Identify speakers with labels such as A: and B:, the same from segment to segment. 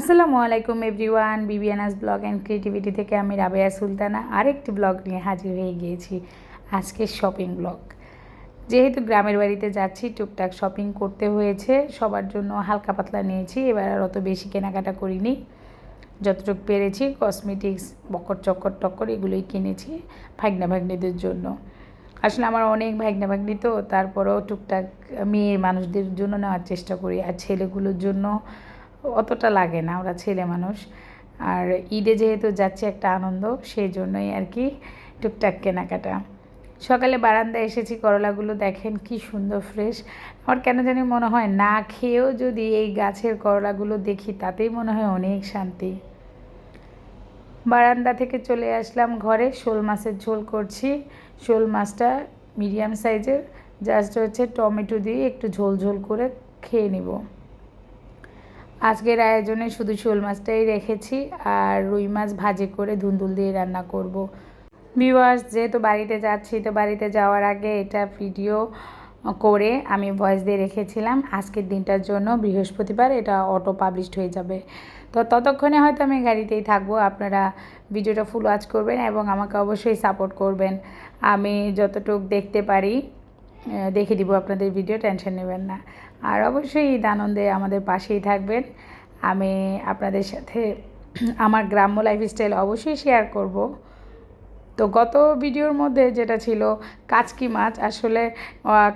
A: আসসালামু আলাইকুম everyone Bibiana's blog and creativity থেকে আমি রাবেয়া সুলতানা আরেকটি ব্লগ নিয়ে হাজির হয়ে গিয়েছি, আজকের শপিং ব্লগ। যেহেতু গ্রামের বাড়িতে যাচ্ছি, টুকটাক শপিং করতে হয়েছে, সবার জন্য হালকা পাতলা নিয়েছি, এবার আর অত বেশি কেনাকাটা করিনি। যতটুকু পেরেছি কসমেটিক্স বকর চক্কর টক্কর এগুলোই কিনেছি ভাগনা ভাগ্নিদের জন্য। আসলে আমার অনেক ভাগনা ভাগ্নি তো, তারপরেও টুকটাক মেয়ে মানুষদের জন্য নেওয়ার চেষ্টা করি আর ছেলেগুলোর জন্য। অতটা লাগে না, ওরা ছেলে মানুষ। আর ঈদে যেহেতু যাচ্ছে একটা আনন্দ সেই জন্যই আর কি টুকটাক কেনাকাটা। সকালে বারান্দায় এসেছি, করলাগুলো দেখেন কি সুন্দর ফ্রেশ আমার কেন জানি মনে হয় না খেয়েও যদি এই গাছের করলাগুলো দেখি, তাতেই মনে হয় অনেক শান্তি। বারান্দা থেকে চলে আসলাম ঘরে, শোল মাছের ঝোল করছি। শোল মাছটা মিডিয়াম সাইজের জাস্ট হচ্ছে টমেটো দিয়ে একটু ঝোল ঝোল করে খেয়ে নিব। আজকের আয়োজনে শুধু শোল মাছটাই রেখেছি আর রুই মাছ ভাজি করে ধুন্দুল দিয়ে রান্না করব। ভিউয়ার্স যেহেতু বাড়িতে যাচ্ছি, তো বাড়িতে যাওয়ার আগে এটা ভিডিও করে আমি ভয়েস দিয়ে রেখেছিলাম। আজকের দিনটার জন্য বৃহস্পতিবার এটা অটো পাবলিশড হয়ে যাবে। তো ততক্ষণে হয়তো আমি গাড়িতেই থাকব। আপনারা ভিডিওটা ফুল ওয়াচ করবেন এবং আমাকে অবশ্যই সাপোর্ট করবেন। আমি যতটুক দেখতে পারি দেখে দিব আপনাদের ভিডিও টেনশন নেবেন না। আর অবশ্যই ঈদ আনন্দে আমাদের পাশেই থাকবেন। আমি আপনাদের সাথে আমার গ্রাম্য লাইফস্টাইল অবশ্যই শেয়ার করব। তো গত ভিডিওর মধ্যে যেটা ছিল, কাচকি মাছ, আসলে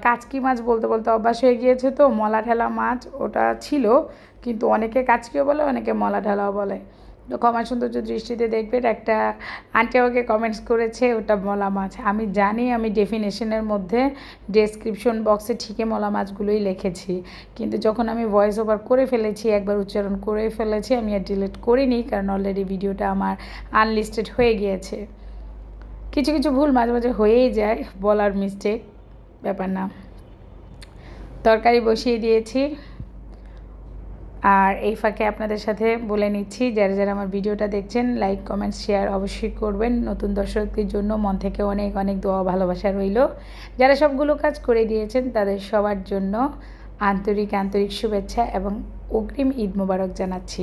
A: কাচকি মাছ বলতে বলতে অভ্যাস হয়ে গিয়েছে তো, মলা ঠেলা মাছ ওটা ছিল, কিন্তু অনেকে কাচকিও বলে, অনেকে মলা ঠেলাও বলে। ক্ষমা সৌন্দর্য দৃষ্টিতে দেখবেন একটা আন্টি আমাকে কমেন্টস করেছে, ওটা মলা মাছ। আমি জানি আমি ডেফিনেশনের মধ্যে ডেসক্রিপশন বক্সে ঠিকই মলা মাছগুলোই লিখেছি। কিন্তু যখন আমি ভয়েস ওভার করে ফেলেছি, একবার উচ্চারণ করে ফেলেছি, আমি আর ডিলিট করিনি, কারণ অলরেডি ভিডিওটা আমার আনলিস্টেড হয়ে গিয়েছে। কিছু কিছু ভুল মাঝে মাঝে হয়েই যায়, বলার মিস্টেক ব্যাপার না। তরকারি বসিয়ে দিয়েছি। আর এই ফাঁকে আপনাদের সাথে বলে নিচ্ছি, যারা যারা আমার ভিডিওটা দেখছেন লাইক কমেন্ট শেয়ার অবশ্যই করবেন। নতুন দর্শকদের জন্য মন থেকে অনেক অনেক দোয়া ভালোবাসা রইল। যারা সবগুলো কাজ করে দিয়েছেন, তাদের সবার জন্য আন্তরিক আন্তরিক শুভেচ্ছা এবং অগ্রিম ঈদ মোবারক জানাচ্ছি।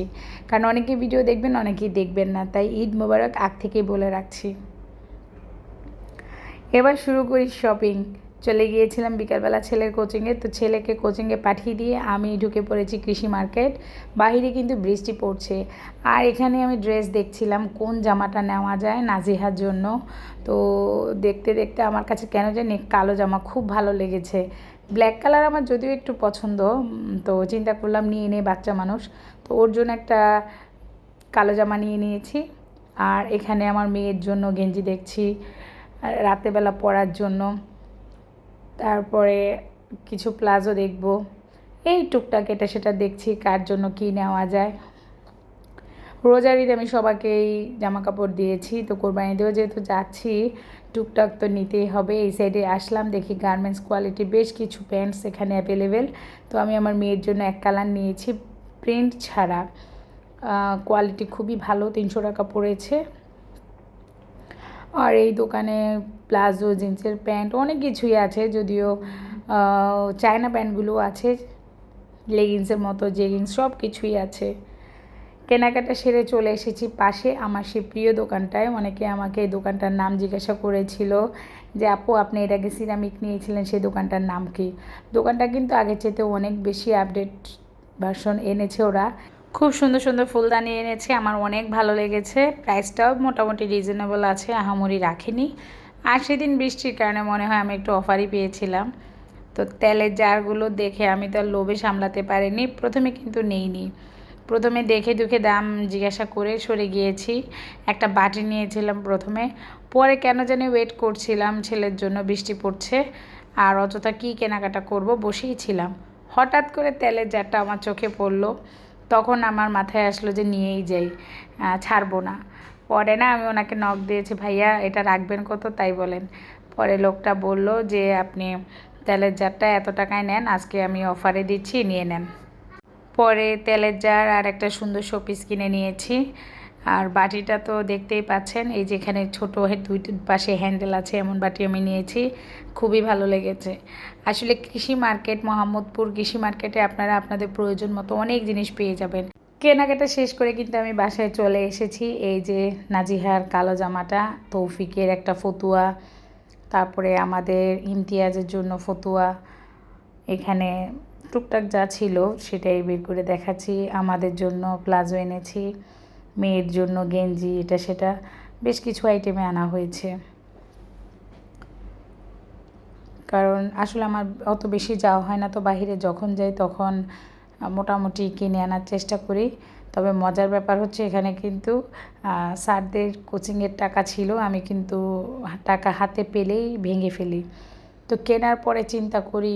A: কারণ অনেকে ভিডিও দেখবেন, অনেকেই দেখবেন না, তাই ঈদ মোবারক আগ থেকেই বলে রাখছি। এবার শুরু করি শপিং চলে গিয়েছিলাম বিকালবেলা ছেলের কোচিংয়ে তো ছেলেকে কোচিংয়ে পাঠিয়ে দিয়ে আমি ঢুকে পড়েছি কৃষি মার্কেট বাহিরে কিন্তু বৃষ্টি পড়ছে। আর এখানে আমি ড্রেস দেখছিলাম, কোন জামাটা নেওয়া যায় নাজিহার জন্য। তো দেখতে দেখতে আমার কাছে কেন জানি কালো জামা খুব ভালো লেগেছে। ব্ল্যাক কালার আমার যদিও একটু পছন্দ তো চিন্তা করলাম নিয়ে নিয়ে বাচ্চা মানুষ। তো ওর জন্য একটা কালো জামা নিয়ে নিয়েছি। আর এখানে আমার মেয়ের জন্য গেঞ্জি দেখছি রাতেবেলা পরার জন্য। তারপরে কিছু প্লাজো দেখব। এই টুকটাক এটা সেটা দেখছি কার জন্য কি নেওয়া যায়। রোজার ঈদ আমি সবাইকেই জামা কাপড় দিয়েছি, তো কোরবানি কোরবানিতেও যেহেতু যাচ্ছি, টুকটাক তো নিতেই হবে। এই সাইডে আসলাম, দেখি গার্মেন্টস কোয়ালিটি বেশ কিছু প্যান্টস এখানে অ্যাভেলেবেল তো আমি আমার মেয়ের জন্য এক কালার নিয়েছি প্রিন্ট ছাড়া। কোয়ালিটি খুবই ভালো, তিনশো টাকা পড়েছে। আর এই দোকানে প্লাজো, জিন্সের প্যান্ট, অনেক কিছুই আছে যদিও চায়না প্যান্টগুলো আছে, লেগিংসের মতো, জেগিংস সব কিছুই আছে। কেনাকাটা সেরে চলে এসেছি পাশে আমার সে প্রিয় দোকানটায়। অনেকে আমাকে এই দোকানটার নাম জিজ্ঞাসা করেছিল যে, আপু, আপনি এর আগে সিরামিক নিয়েছিলেন, সেই দোকানটার নাম কি? দোকানটা কিন্তু আগের চেয়েতে অনেক বেশি আপডেট ভার্সন এনেছে ওরা। খুব সুন্দর সুন্দর ফুলদানি এনেছে, আমার অনেক ভালো লেগেছে। প্রাইসটাও মোটামুটি রিজনেবল আছে, আহামরি রাখিনি। আর সেদিন বৃষ্টির কারণে মনে হয় আমি একটু অফারই পেয়েছিলাম। তো তেলের জারগুলো দেখে আমি তো আর লোভে সামলাতে পারিনি। প্রথমে কিন্তু নেইনি। প্রথমে দেখে দুখে দাম জিজ্ঞাসা করে সরে গিয়েছি। একটা বাটি নিয়েছিলাম প্রথমে। পরে কেন জানি ওয়েট করছিলাম ছেলের জন্য বৃষ্টি পড়ছে। আর অযথা কী কেনাকাটা করব বসেই ছিলাম। হঠাৎ করে তেলের জারটা আমার চোখে পড়ল। তখন আমার মাথায় আসলো যে নিয়েই যাই। ছাড়বো না। পরে না আমি ওনাকে নখ দিয়েছি, ভাইয়া এটা রাখবেন কত? তাই বলেন। পরে লোকটা বলল যে, আপনি তেলের জারটা এত টাকায় নেন, আজকে আমি অফারে দিচ্ছি, নিয়ে নেন। পরে তেলের জার আর একটা সুন্দর শোপিস কিনে নিয়েছি। আর বাটিটা তো দেখতেই পাচ্ছেন, এই যেখানে ছোটো দুই পাশে হ্যান্ডেল আছে, এমন বাটি আমি নিয়েছি। খুবই ভালো লেগেছে। আসলে কৃষি মার্কেট মোহাম্মদপুর কৃষি মার্কেটে আপনারা আপনাদের প্রয়োজন মতো অনেক জিনিস পেয়ে যাবেন। কেনাকাটা শেষ করে কিন্তু আমি বাসায় চলে এসেছি। এই যে নাজিহার কালো জামাটা, তৌফিকের একটা ফতুয়া, তারপরে আমাদের ইমতিয়াজের জন্য ফতুয়া। এখানে টুকটাক যা ছিল সেটাই বের করে দেখাচ্ছি। আমাদের জন্য প্লাজো এনেছি, মেয়ের জন্য গেঞ্জি, এটা সেটা। বেশ কিছু আইটেমে আনা হয়েছে। কারণ আসলে আমার অত বেশি যাওয়া হয় না, তো বাহিরে যখন যাই তখন মোটামুটি কিনে আনার চেষ্টা করি। তবে মজার ব্যাপার হচ্ছে এখানে কিন্তু স্যারদের কোচিংয়ের টাকা ছিল, আমি কিন্তু টাকা হাতে পেলেই ভেঙে ফেলি। তো কেনার পরে চিন্তা করি,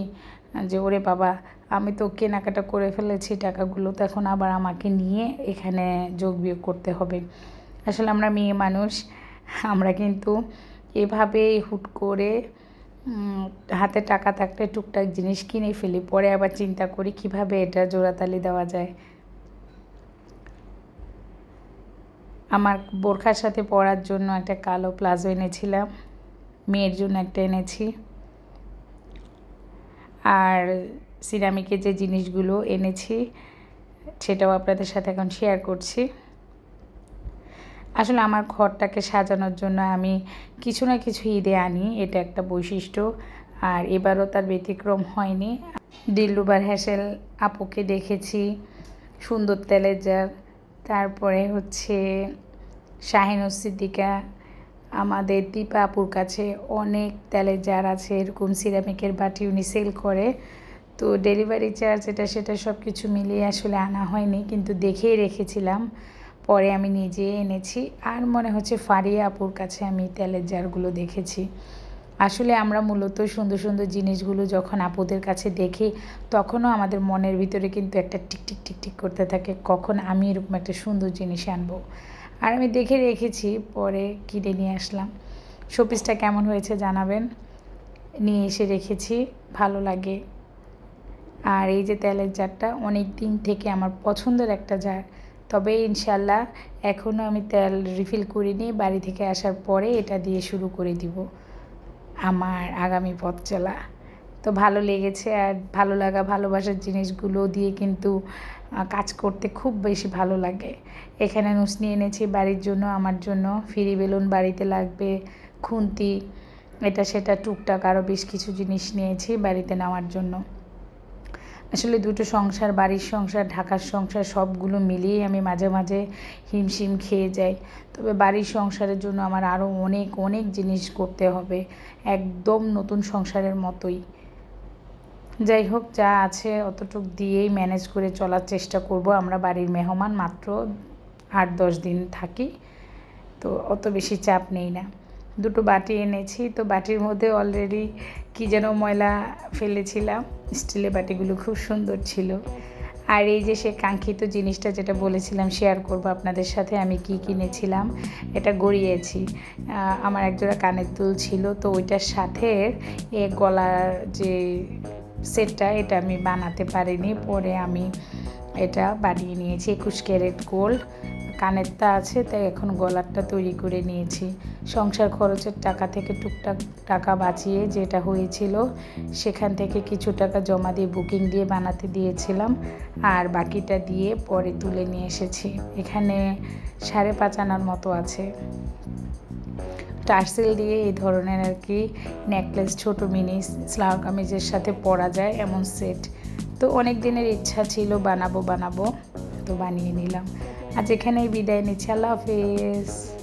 A: যে ওরে বাবা, আমি তো কেনাকাটা করে ফেলেছি টাকাগুলো, তো এখন আবার আমাকে নিয়ে এখানে যোগ বিয়োগ করতে হবে। আসলে আমরা মেয়ে মানুষ, আমরা কিন্তু এভাবেই হুট করে হাতে টাকা থাকলে টুকটাক জিনিস কিনে ফেলি, পরে আবার চিন্তা করি কীভাবে এটা জোড়াতালি দেওয়া যায়। আমার বোরখার সাথে পরার জন্য একটা কালো প্লাজো এনেছিলাম, মেয়ের জন্য একটা এনেছি। আর সিরামিকের যে জিনিসগুলো এনেছি, সেটাও আপনাদের সাথে এখন শেয়ার করছি। আসলে আমার ঘরটাকে সাজানোর জন্য আমি কিছু না কিছু ঈদে আনি, এটা একটা বৈশিষ্ট্য। আর এবারও তার ব্যতিক্রম হয়নি। দিল্লুবার হ্যাসেল আপুকে দেখেছি, সুন্দর তেলের জার। তারপরে হচ্ছে শাহিনুর সিদ্দিকা, আমাদের দীপা আপুর কাছে অনেক তেলের জার আছে, এরকম সিরামিকের বাটি উনি সেল করে। তো ডেলিভারি চার্জ এটা সেটা সব কিছু মিলিয়ে আসলে আনা হয়নি, কিন্তু দেখেই রেখেছিলাম। পরে আমি নিজে এনেছি। আর মনে হচ্ছে ফারিয়া আপুর কাছে আমি তেলের জারগুলো দেখেছি। আসলে আমরা মূলত সুন্দর সুন্দর জিনিসগুলো যখন আপুদের কাছে দেখি, তখনও আমাদের মনের ভিতরে কিন্তু একটা টিকটিক টিকটিক করতে থাকে, কখন আমি এরকম একটা সুন্দর জিনিস আনব। আর আমি দেখে রেখেছি, পরে কিনে নিয়ে আসলাম। শোপিসটা কেমন হয়েছে জানাবেন? নিয়ে এসে রেখেছি, ভালো লাগে। আর এই যে তেলের জারটা অনেক দিন থেকে আমার পছন্দের একটা জার। তবে ইনশাল্লাহ এখনও আমি তেল রিফিল করিনি, বাড়ি থেকে আসার পরে এটা দিয়ে শুরু করে দিব আমার আগামী পথ চলা। তো ভালো লেগেছে আর ভালো লাগা, ভালোবাসার জিনিসগুলো দিয়ে কিন্তু কাজ করতে খুব বেশি ভালো লাগে। এখানে নুসনি এনেছি বাড়ির জন্য, আমার জন্য। ফিরি বেলুন বাড়িতে লাগবে, খুন্তি, এটা সেটা, টুকটাক আরও বেশ কিছু জিনিস নিয়েছি বাড়িতে নেওয়ার জন্য। আসলে দুটো সংসার, বাড়ির সংসার, ঢাকার সংসার সবগুলো মিলিয়ে আমি মাঝে মাঝে হিমশিম খেয়ে যাই। তবে বাড়ির সংসারের জন্য আমার আরও অনেক অনেক জিনিস করতে হবে, একদম নতুন সংসারের মতোই। যাই হোক, যা আছে অতটুক দিয়েই ম্যানেজ করে চলার চেষ্টা করব। আমরা বাড়ির মেহমান মাত্র আট, দশ দিন থাকি, তো অত বেশি চাপ নেই না। দুটো বাটি এনেছি। তো বাটির মধ্যে অলরেডি কী যেন ময়লা ফেলেছিলাম। স্টিলের বাটিগুলো খুব সুন্দর ছিল। আর এই যে সে কাঙ্ক্ষিত জিনিসটা যেটা বলেছিলাম শেয়ার করব আপনাদের সাথে, আমি কি কিনেছিলাম, এটা গড়িয়েছি। আমার একজোড়া কানের দুল ছিল, তো ওইটার সাথে এ গলার যে সেটটা, এটা আমি বানাতে পারিনি। পরে আমি এটা বানিয়ে নিয়েছি, একুশ ক্যারেট গোল্ড। কানেরটা আছে, তাই এখন গলারটা তৈরি করে নিয়েছি। সংসার খরচের টাকা থেকে টুকটাক টাকা বাঁচিয়ে যেটা হয়েছিল, সেখান থেকে কিছু টাকা জমা দিয়ে বুকিং দিয়ে বানাতে দিয়েছিলাম। আর বাকিটা দিয়ে পরে তুলে নিয়ে এসেছি। এখানে সাড়ে পাঁচ আনার মতো আছে। টার্সেল দিয়ে এই ধরনের আর কি নেকলেস, ছোটো মিনি স্লার কামিজের সাথে পরা যায় এমন সেট। তো অনেক দিনের ইচ্ছা ছিল, বানাবো বানাবো, তো বানিয়ে নিলাম। আজ এখানেই বিদায় নিচ্ছি। আল্লাহ হাফিজ।